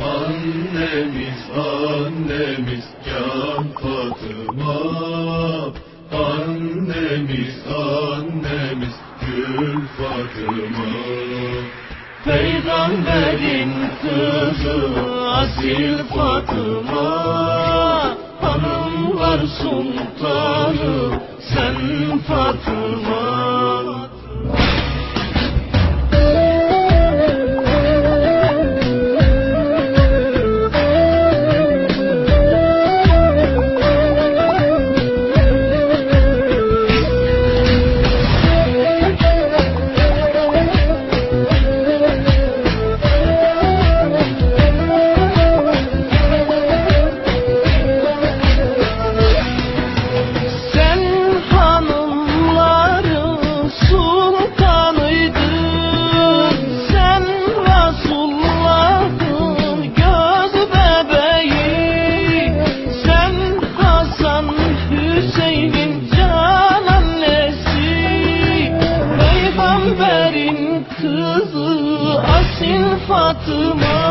Annemiz, annemiz can Fatıma. Annemiz, annemiz gül Fatıma. Peygamberin kızı asil Fatıma. Hanımlar sultanı sen Fatıma kızı asil Fatıma